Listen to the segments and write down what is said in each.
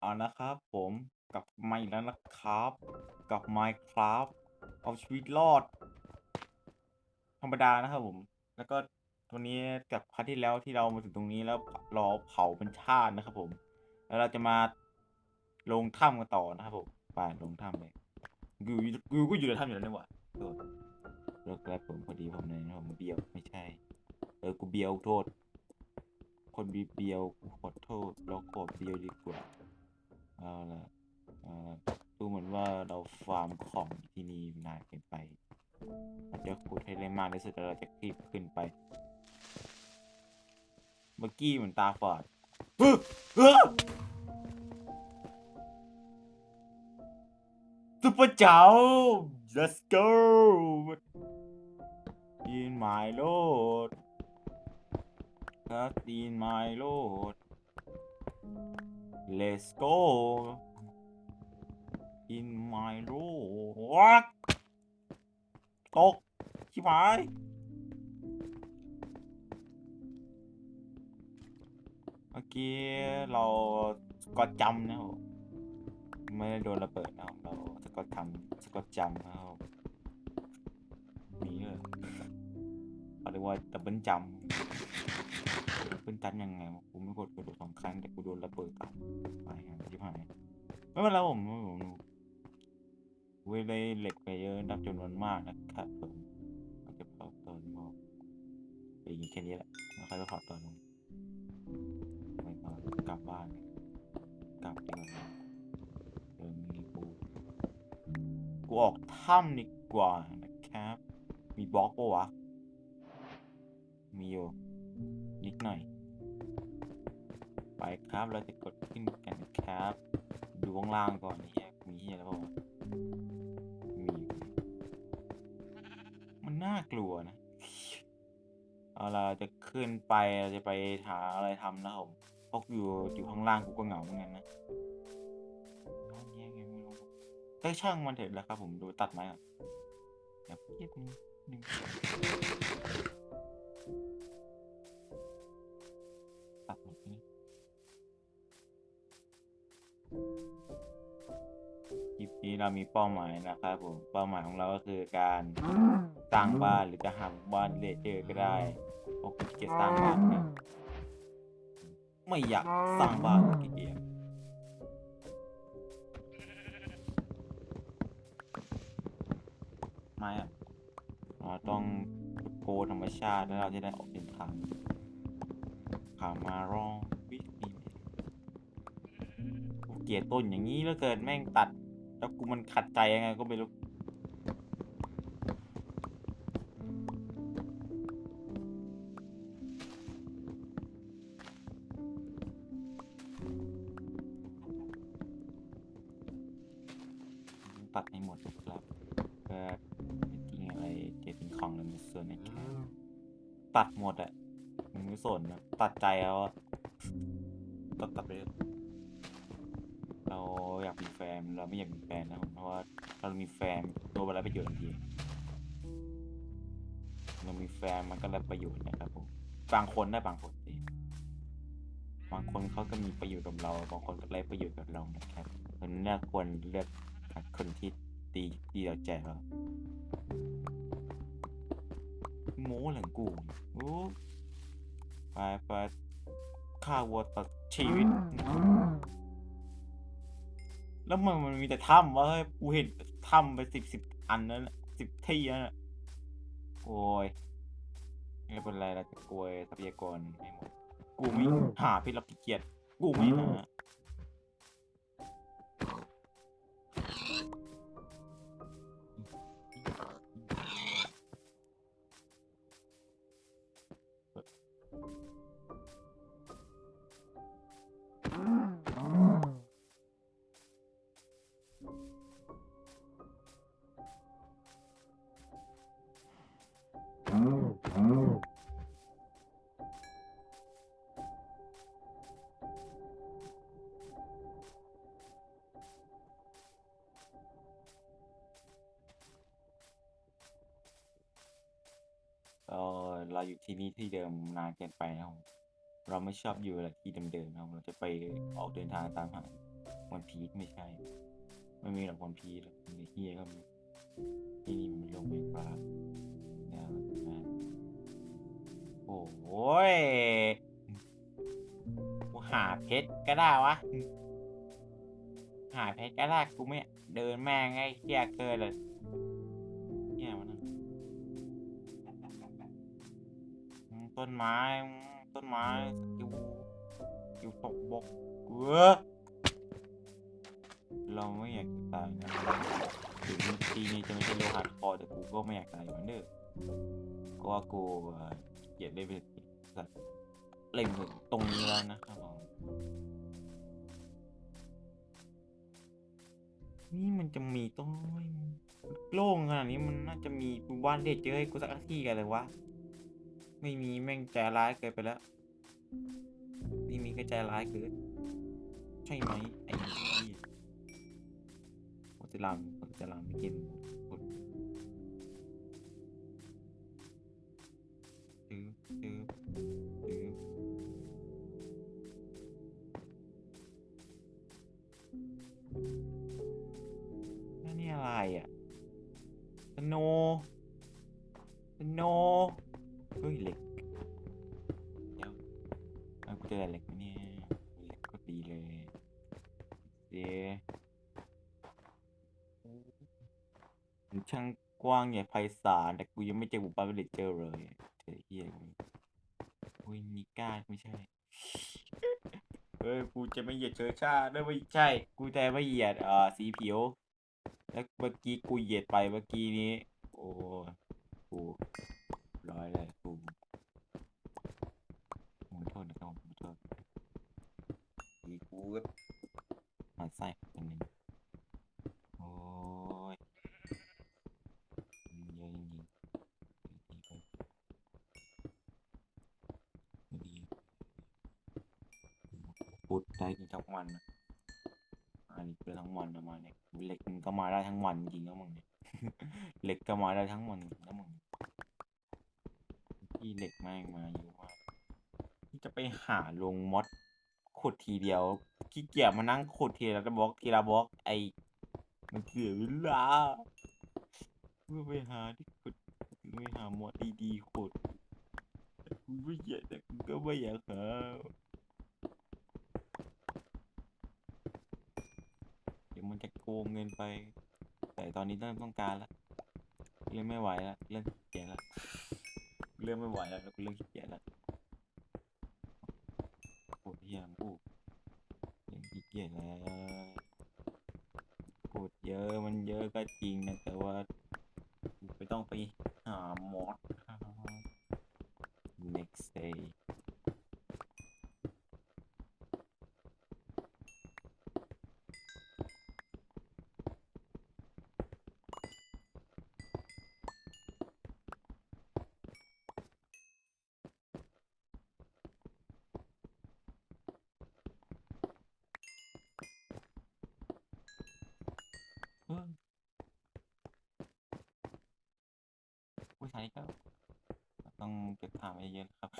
เอานะครับผมกลับมาอีกแล้วนะครับ กับ Minecraft เอาชีวิตรอด ธรรมดานะครับผม แล้วก็ตัวนี้จากพาร์ทที่แล้วที่เรามาถึงตรงนี้แล้วรอเผาเป็นชาตินะครับผม แล้วเราจะมาลงถ้ำกันต่อนะครับผมไปลงถ้ำเลยกูกูก็อยู่ในถ้ำอยู่แล้วนี่หว่าโทษเลิกแล้วผมพอดีผมเนี่ยผมเบียวไม่ใช่ เออกูเบียวโทษ คนบีเบียวขอโทษเราขอเบียวดีกว่า เอาละเอาละดูเหมือนว่าเราฟาร์มของที่นี่นานเกินไปเราจะขุดให้ได้มากที่สุดแล้วเราจะคลิปขึ้นไป เมื่อกี้เหมือนตาฝาดเฮ้อเฮ้อซุปเปอร์เจ้า let's go in my road Just in my road let's go in my road ตกชิบหายเมื่อกี้เรากอตจำนะครับไม่ได้โดนระเบิดนะครับเราสะกอตจำสะกอตจำนะครับมีเลยเขาเรียกว่าดับเบิลจำ ดับเบิลจำยังไงวะกูไม่กดกระโดดสองครั้งแต่กูโดนระเบิดตามไปหาที่ผ่านไม่เป็นไรผมผมเว้ยได้เหล็กไปเยอะนับจำนวนมากนะครับผมเราจะเผาตอนมอกไปยิงแค่นี้แหละแล้วค่อยไปเผาตอนนู้นไม่เอากลับบ้านกลับดีกว่าเดี๋ยวมีกูกูออกถ้ำดีกว่านะครับ มีบล็อกปะวะมีอยู่ หน่อย ไปครับเราจะกดขึ้นกันครับ ดูข้างล่างก่อนนี่มีเฮียอะไรบ้างมีมันน่ากลัวนะเอาเราจะขึ้นไปเราจะไปหาอะไรทำนะผมพราะอยู่อยู่ข้างล่างกูก็เหงาเหมือนกันนะเอาแย่ไงไม่รู้แต่ช่างมันเถอะแล้วครับผมดูตัดไม้ก่อนเดี๋ยวเย็ดนึงหนึ่ง ตัดหมดนี้คลิปนี้เรามีเป้าหมายนะครับผม เป้าหมายของเราก็คือการสร้างบ้านหรือจะหาบ้านเลเจอร์ก็ได้เพราะกูขี้เกียจสร้างบ้านนะไม่อยากสร้างบ้านขี้เกียจไม่อะเราต้องโกธรรมชาติแล้วเราจะได้ออกเดินทางขามาร้องวิมีเกลียดต้นอย่างนี้แล้วเกินแม่งตัด แล้วกูมันขัดใจยังไงก็ไม่รู้ ตัดใจแล้วตัดตัดไปเราอยากมีแฟนเราไม่อยากมีแฟนนะเพราะว่าเรามีแฟนตัวเวลาประโยชน์ทันทีเรามีแฟนมันก็ได้ประโยชน์นะครับผมบางคนได้บางคนสิบางคนเขาก็มีประโยชน์กับเรา บางคนก็ได้ประโยชน์กับเรานะครับมันน่าควรเลือกคนที่ดีดีเราแจกเราโม้หลังกูโอ้ ไปไปฆ่าวัวตัดชีวิต แล้วมันมันมีแต่ถ้ำวะเฮ้ยกูเห็นถ้ำไปสิบสิบอันนั้นสิบที่นั่นน่ะโอ้ยไม่เป็นไรเราจะกลัวทรัพยากรให้หมดกูไม่หาพิษรับขี้เกียจกูไม่หา อยู่ที่นี่ที่เดิมนานเกินไปนะครับ เราไม่ชอบอยู่อะไรที่เดิมๆนะครับ เราจะไปออกเดินทางตามหาวันพีชไม่ใช่ ไม่มีหรอกวันพีชหรอกมีเฮียก็มีที่นี่มันลงไม่ฟ้าแล้วนะโอ้ยกูหาเพชรก็ได้วะ หาเพชรก็ได้กูไม่เดินแม่งไอ้เฮียเกินเลย ต้นไม้ ต้นไม้สกิลสกิลตกบกเว้อเราไม่อยากตายนะถึงทีนี้จะไม่ใช่โลหะคอแต่กูก็ไม่อยากตายเหมือนเดิมก็ว่ากูเอ่อเกลียดได้เป็นสัตว์เล่มตรงนี้แล้วนะครับผมนี่มันจะมีต้นโล่งขนาดนี้มันน่าจะมีบ้านเด็กเจอให้กูสักที่กันเลยวะ ไม่มีแม่งใจร้ายเกินไปแล้วนี่มีก็ใจร้ายเกินใช่ไหมไอ้เหี้ยโอจิลังโอจิลังไม่กินกดซื้อซื้อซื้อแล้วนี่อะไรอะสโนสโน อเจอเหล็กไหมเนี่ยเหล็กก็ดีเลยเดี๋ยวมันช่างกว้างใหญ่ไพศาลแต่กูยังไม่เจอหมู่บ้านวิลเลจเจอเลยเจอเฮียกูอุ้ยนิก้าไม่ใช่เฮ้ยกูจะไม่เหยียดเชื้อชาติด้วยไม่ใช่ กูแต่ไม่เหยียดเอ่อสีผิว แล้วเมื่อกี้กูเหยียดไปเมื่อกี้นี้ โอ้กูร้อยเลยกูผมขอโทษนะครับผมขอโทษอีกูก็ห มันไส้คนหนึ่งโอ้ยเยอะจริงๆดีไปดีพูดได้ทั้งวันนะอันนี้เป็นทั้งวันประมาณนี้เหล็กก็มาได้ทั้งวันจริงๆนะมึงเนี่ยเหล็กก็มาได้ทั้งวันจริงๆนะมึงที่เหล็กแม่งมาเยอะมากที่จะไปหาลงมอดขุดทีเดียว ขี้เกียจมานั่งขุดทีละบล็อกทีละบล็อกไอมันเสียเวลาเพื่อไปหาที่ขุดไปหาหมอดดีๆขุดกูไม่อยากแต่กูก็ไม่อยากหาเดี๋ยวมันจะโกงเงินไป แต่ตอนนี้เริ่มต้องการล้วเริ่มไม่ไหวล้วเริ่มเกียจล้วเริ่มไม่ไหวแล้วแล้วกูเริ่มเกียจ ริงนะแต่ว่าไม่ต้องไปหา มอส next day เยอะๆนะครับ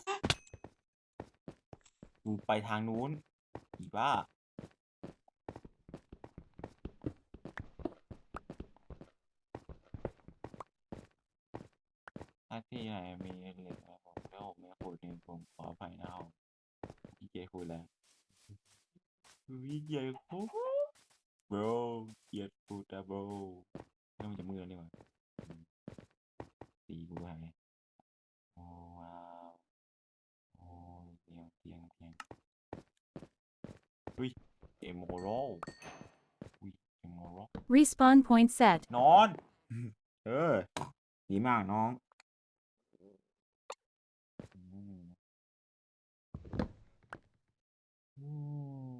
กูไปทางนู้น อีบ้า ถ้าที่ไหนมีเหล็กนะผมถ้าผมไม่ขุดนี่ผมขออภัยนะครับพี่เจคุยแล้วพี่เจคุย bro เกียดพูดอะ bro ไม่ต้องจะมือนี่หว่าตีกูหายโอ้ว้าวโอ้เตียงเตียงเตียงอุ้ย เอโมโรอุ้ยเอโมโร Respawn point set. นอน เออ ดีมากน้องอืมอืม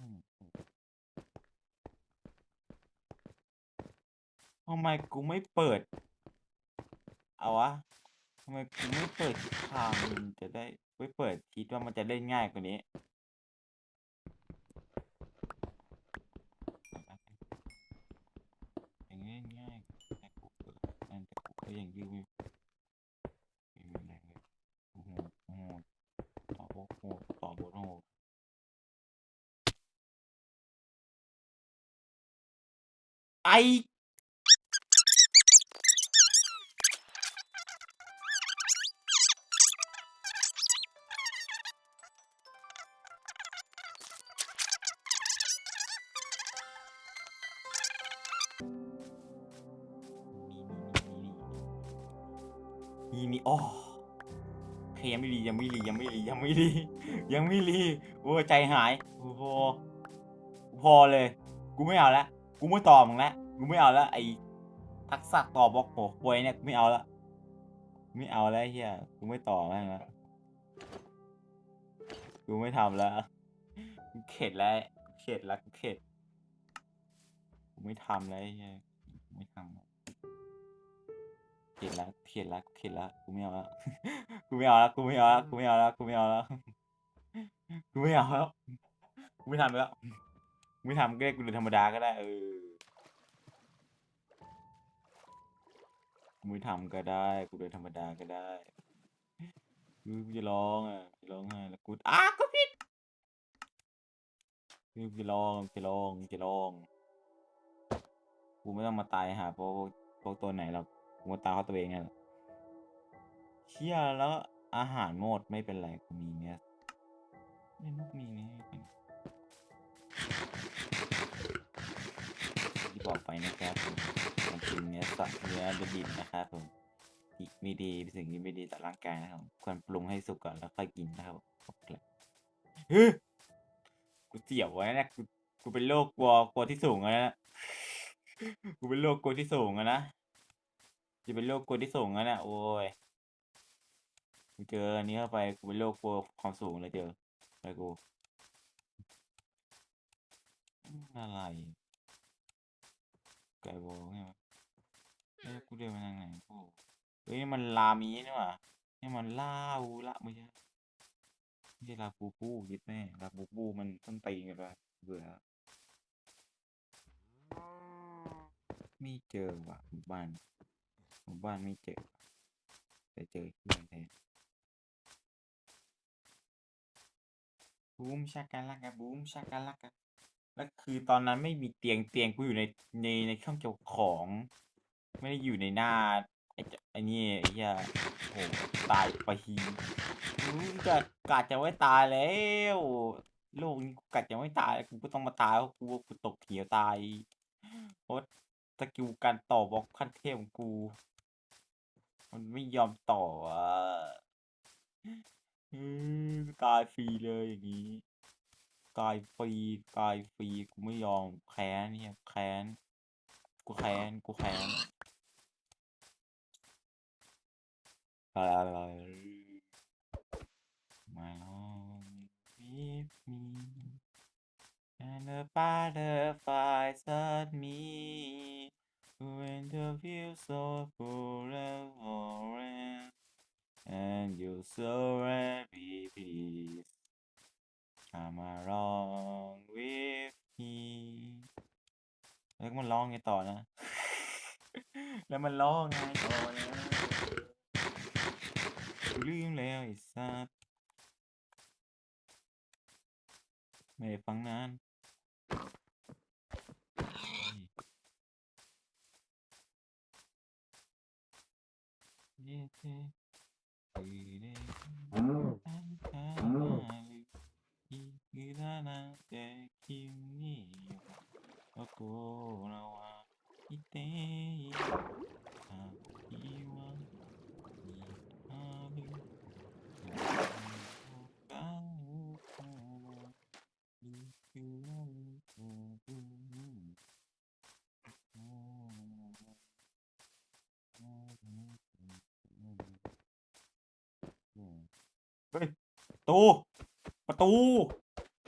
อืม ทำไมกูไม่เปิด เอาวะทำไมกูไม่เปิดทิศทางมันจะได้ไม่เปิดคิดว่ามันจะเล่นง่ายกว่านี้ง่ายแต่กูเออนั่นแต่กูก็ยังยืดไม่ไม่แรงเลยโอ้โหโอ้โหต่อบโหต่อบโหไอ มีมีมีอ๋อโอเคยังไม่รียังไม่รียังไม่รียังไม่รียังไม่รีโอ้ใจหายโอ้โหพอเลย กูไม่เอาละกูไม่ตอบมึงละกูไม่เอาละไอทักษะตอบบล็อกโหควยเนี่ยกูไม่เอาละไม่เอาแล้วเฮียกูไม่ต่อแม่งละกูไม่ทำแล้วกูเข็ดแล้วกูเข็ดแล้วกูเข็ดกูไม่ทำแล้วเฮียไม่ทำ เข็ดแล้วเข็ดแล้วเข็ดแล้วกูไม่เอาละกูไม่เอาละกูไม่เอาละกูไม่เอาละกูไม่เอาละกูไม่เอาแล้วกูไม่ทำแล้วกูไม่ทำก็ได้กูเดินธรรมดาก็ได้เออกูไม่ทำก็ได้กูเดินธรรมดาก็ได้กูจะร้องอะจะร้องไห้แล้วกูอ้ากูผิดกูจะร้องจะร้องจะร้องกูไม่ต้องมาตายหาพวกพวกตัวไหนหรอก กูมตายเพราตัวเองไงล่ะเชี่ยแล้วอาหารหมดไม่เป็นไรกูมีเนื้อไม่นกมีเนื้อให้กินที่บอกไปนะครับผมมันกินเนื้อสัตว์เนื้อดิบนะครับผมไม่ดีเป็นสิ่งที่ไม่ดีต่อร่างกายนะครับควรปรุงให้สุกก่อนแล้วค่อยกินนะครับผมบอกเลยเฮ้ยกูเสียวไว้นะกูกูเป็นโรคกลัวกลัวที่สูงนะกูเป็นโรคกลัวที่สูงนะ จะเป็นโรคกลัวที่สูงอะนะโอ้ยกูเจออันนี้เข้าไปกูเป็นโรคกลัวความสูงเลยเจอไรกูอะไรไก่วอลใช่ไหมเอ้ยกูเดินมาทางไหนโอ้เฮ้ยมันลามีนี่หว่านี่มันลาอูละไม่ใช่ไม่ใช่ลาปูปูยึดแม่ลาปูปูมันต้นตีนกันไปเบื่อไม่เจอว่ะบ้าน หมู่บ้านไม่เจอแต่เจอเพื่อนแทนบูมชากันลักอะบูมชากันลักอะแล้วคือตอนนั้นไม่มีเตียงเตียงกูอยู่ในในในเครื่องเก็บของ ไม่ได้อยู่ในหน้าไอ้เจ้าไอ้นี่ไอ้เหี้ยโอ้ตายไปทีกูจะกัดจะไว้ตายแล้วโลกนี้กูกัดจะไม่ตายกูก็ต้องมาตายเพราะกูว่ากูตกเหวตายเพราะสกิลการต่อบล็อกขั้นเทพของกู มันไม่ยอมต่ออะตายฟรีเลยอย่างนี้ตายฟรีตายฟรีกูไม่ยอมแค้นเนี่ยแค้นกูแค้นกูแค้นอะไรมาลอง with me and the butterflies at me when the view so full of orange and you so happy please come along with me แล้วมันร้องไงต่อนะ แล้วมันร้องไงต่อนะลืมแล้วไอ้สัสไม่ได้ฟังนาน เย้เย้คือเด้อันตาลือีกื ตู ประตู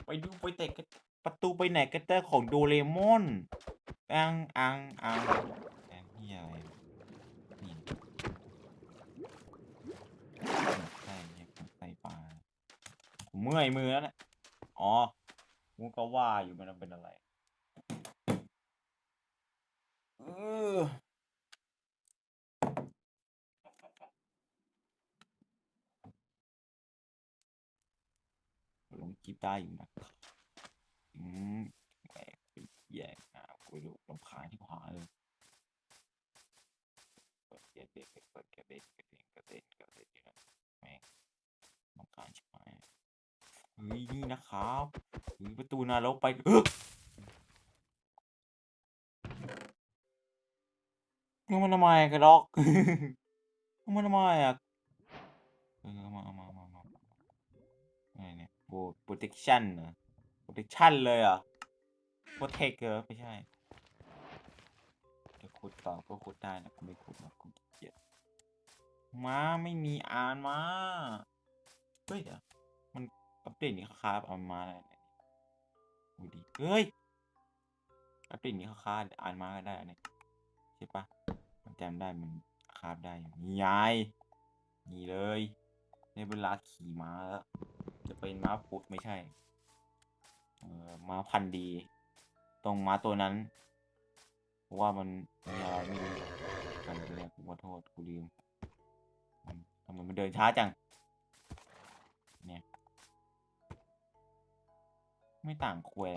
ไปดูไปเตะกันประตูไปไหนกันเตอร์ของโดเรมอน อัง อัง อังแอนนี่อะไรนี่ใส่เนี่ยใส่ปลาเมื่อยมือแล้วนะอ๋อกูก็ว่าอยู่มันเป็นอะไร เออ ลิปได้อยู่นะครับอืมแหมเป็นแย่นะกูดูลำคาญที่ผาเลยเปิดเด็กเด็กเปิดกระเด็นกระเด็นกระเด็นกระเด็นอยู่นะแม่งลำคาญชิบหายเฮ้ยนี่นะครับเฮ้ยประตูนรกไปเออมันทำไมกระดอกมันทำไมอะเออมาเอามา โบ protection เหรอ protection เลยเหรอะ protect เหรอไม่ใช่จะขุดต่อก็ขุดได้นะกูไม่ขุดนะกูเกียจมาไม่มีอ่านมาเฮ้ยเดี๋ยวมันอัปเดตนี้ครับเอามาอะไรเนี่ยดูดิเฮ้ยอัปเดตนี้ค่าอ่านมาก็ได้อันนี้ใช่ปะมันจำได้มันคาบได้อย่างนี้ไงนี่เลยในเวลาขี่ม้าแล้ว จะเป็นม้าพุธไม่ใช่ เออม้าพันธ์ดี ตรงม้าตัวนั้นเพราะว่ามันมีอะไรไม่รู้กันไปแล้วกูขอโทษกูลืมมันทำไมมันเดินช้าจัง เนี่ย ไม่ต่างควย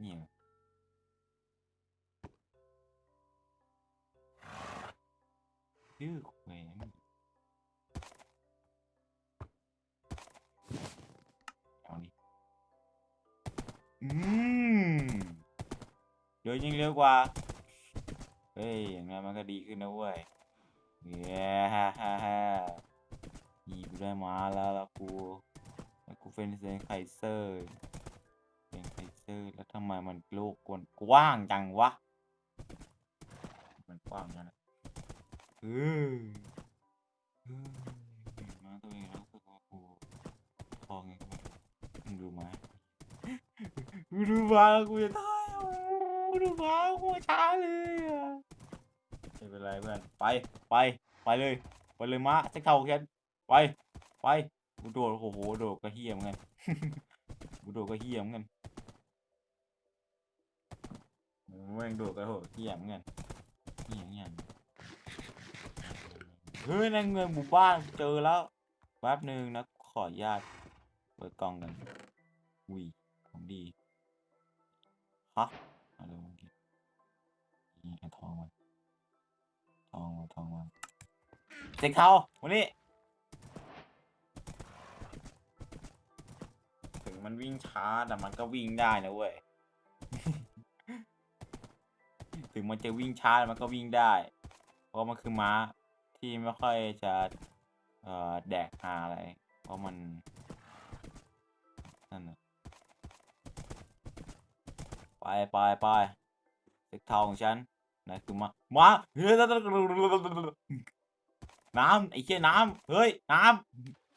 เนี่ยดื้อควยนะมึง อืมเดี๋ยวยิงเร็วกว่า เฮ้ย อย่างนั้นมันก็ดีขึ้นนะเว้ยเย้ฮ่าฮ่าฮ่านี่กูได้มาแล้วละกูแล้วกูเป็นเซนไคเซอร์เป็นไคเซอร์ แล้วทำไมมันโลกกวนกว้างจังวะ มันกว้างนั่นแหละเออเออเห็นมาตัวเองแล้วรู้สึกว่ากูทองไงก็ไม่รู้มึงดูไหม ดูมากูจะตายอะกูดูมากูช้าเลยอะไม่เป็นไรเพื่อน ไป ไป ไปเลย ไปเลยมะสักเท่าแค่ไป ไป กูโดดโอ้โห โดดกระเฮียมอนกันกูโดดกระเฮียมอนกันแม่งโดดกระโหดเฮียมอนกันเฮียเฮียเฮ้ยนั่นเงินหมู่บ้านเจอแล้ว แป๊บหนึ่งนะ ขออนุญาต เปิดกล่องกันอุ้ยของดี ฮะอะไรวะเมื่อกี้นี่เอาทองมาทองมาทองมาเซ็กเขาวันนี้ ถึงมันวิ่งช้าแต่มันก็วิ่งได้นะเว้ย ถึงมันจะวิ่งช้าแต่มันก็วิ่งได้ เพราะมันคือม้าที่ไม่ค่อยจะ เอ่อ แดกหาอะไร เพราะมัน ไปไปไปเซ็กเทาของฉันนั่นคือมามาเฮ้ยน้ำไอ้เชี่ยน้ำเฮ้ยน้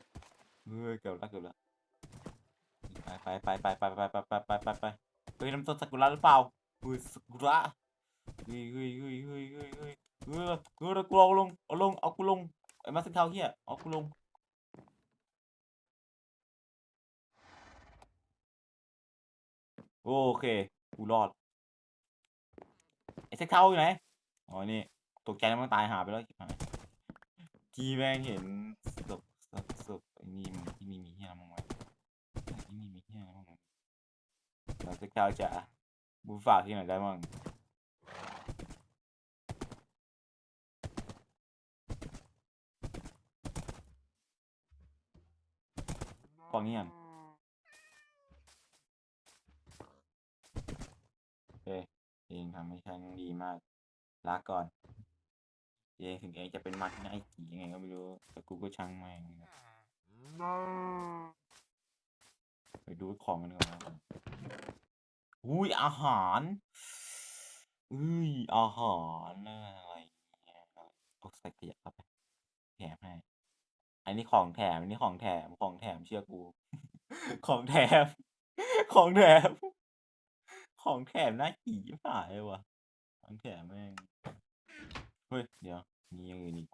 ำเฮ้ยเกือบแล้วเกือบแล้วไปไปไปไปไปไปไปไปไปไปเฮ้ยน้ำต้นซากุระหรือเปล่าเฮ้ยซากุระเฮ้ยเฮ้ยเฮ้ยเฮ้ยเฮ้ยเฮ้ยเฮ้ยเฮ้ยกูเอาลงเอาลงเอากูลงไอ้มาเซ็กเทาเฮียเอากูลงโอเค กูรอดไอ้เซ็กเท้าอยู่ไหนอ๋อนี่ตกใจแล้วมันตายหาไปแล้วหายจีแม่งเห็นศพศพศพไอ้นี่มันที่นี่มีเฮียอะไรบ้างไหมที่นี่มีเฮียอะไรบ้างไหมเราเซ็กเท้าจะบูฝากที่ไหนได้บ้างฟังนี่ยังโอเค เองทำให้ฉันดีมากลาก่อนเองถึงเองจะเป็นมัดง่ายกี่ยังไงก็ไม่รู้ แต่กูก็ช่างแม่งไปดูของกันก่อนนะอุ้ยอาหารอุ้ยอาหารอะไรเนี่ยเอาใส่ขยะเข้าไปแถมให้ อันนี้ของแถม อันนี้ของแถม ของแถมเชื่อกู ของแถม ของแถม ของแถมน่าขี่ผ่ายเลยวะของแถมแม่ง เฮ้ย เดี๋ยว มีอย่างอื่นอีก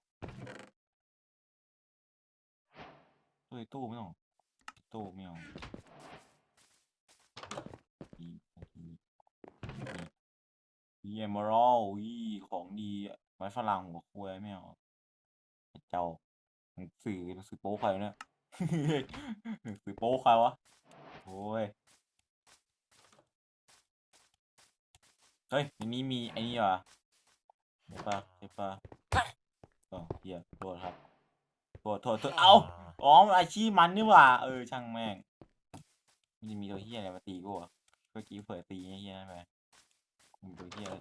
เฮ้ยตู้ไม่เอาตู้ไม่เอาอีอีอีเอมอรัลอีของดีไม้ฝรั่งหัวควยไม่เอาไอเจ้าหนังสือหนังสือโป๊ใครเนี่ยหนังสือโป๊ใครวะโอ้ย เฮ้ยในนี้มีไอ้นี่ว่ะใช่ปะใช่ปะก็เฮียโทษครับโทษโทษโทษเอ้าอ๋อมันอาชีพมันนี่หว่าเออช่างแม่งมันจะมีตัวเฮียอะไรมาตีกูวะเมื่อกี้เผยตีไอ้เฮียนั่นไปมีตัวเฮียอะไร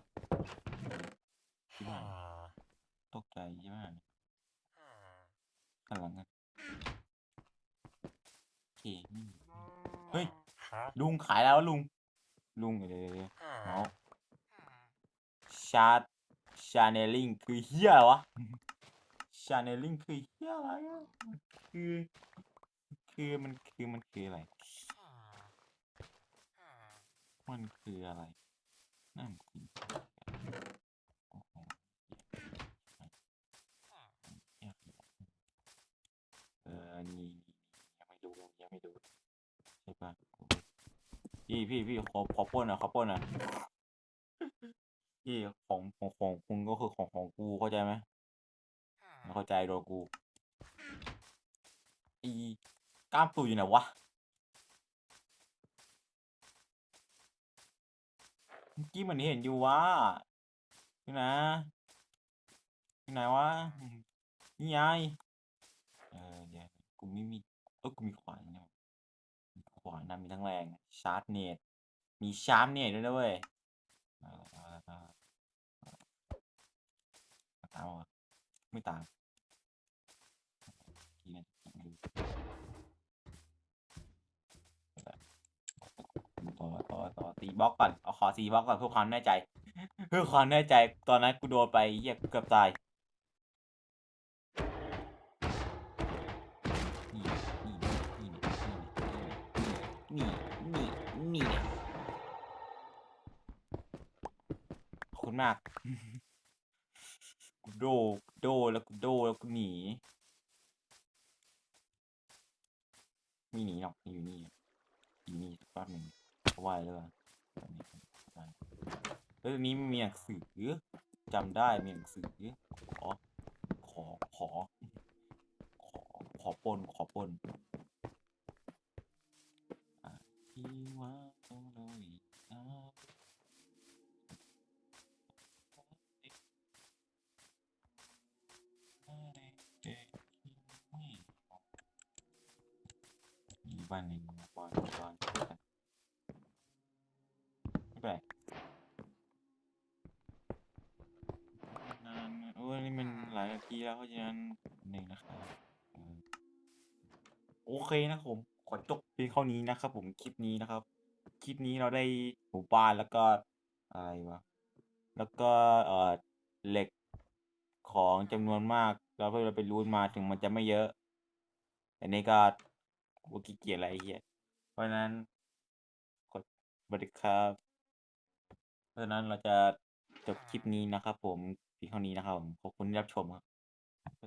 ที่บ้านตกใจใช่ไหมข้างหลังกันโอเคนี่เฮ้ยลุงขายแล้วะลุงลุงเดี๋ยวเดี๋ยวเดี๋ยวเอา ชาร์ชาเนลลิงคือเฮียอะไรวะชาเนลลิงคือเฮียอะไรอะคือ คือมันคือมันคืออะไร มันคืออะไรนั่นคือเหี้ยเออนี่ยังไม่ดูยังไม่ดูใช่ปะพี่พี่พี่ขอขอป้นหน่อยขอป้นหน่อย พี่ของของของคุณก็คือของของกูเข้าใจไหมไม่เข้าใจโดนกูอีกล้ามปูอยู่ไหนวะเมื่อกี้เหมือนเห็นอยู่ว่านี่นะที่ไหนวะนี่ไงเออเดี๋ยวกูไม่มีเออกูมีขวานเนี่ยมีขวานนะมีทั้งแรงชาร์จเนตมีชาร์ปเนตด้วยนะเว้ย ตามวะไม่ตามกี่นาทีไม่รู้ต่อต่อต่อตีบล็อกก่อนเอาขอตีบล็อกก่อนเพื่อความแน่ใจ เพื่อความแน่ใจตอนนั้นกูโดนไปเยียบเกือบตาย คุณมาก กูโดโดแล้วกูโดแล้วกูหนีไม่หนีหรอกอยู่นี่อยู่นี่สักแป๊บหนึ่งเพราะว่าอะไรรู้ป่ะตอนแล้วตอนนี้มีหนังสือจำได้มีหนังสือขอขอขอ ขอขอปนขอปนอะที่ว่า มีบ้านหนึ่งบ้านบ้านกันไม่เป็นไรนานโอ้ยนี่มันหลายนาทีแล้วเพราะฉะนั้นหนึ่งนะครับโอเคนะครับผมขอจบเพียงเท่านี้นะครับ ผมคลิปนี้นะครับ คลิปนี้เราได้หมู่บ้านแล้วก็อะไรวะแล้วก็เออเหล็กของจำนวนมากแล้วเพื่อเราไปรูนมาถึงมันจะไม่เยอะแต่นี่ก็ กูขี้เกียจอะไรเหี้ยเพราะนั้นกดบริครับ เพราะฉะนั้นเราจะจบคลิปนี้นะครับผมเพียงเท่านี้นะครับผมขอบคุณที่รับชมครับ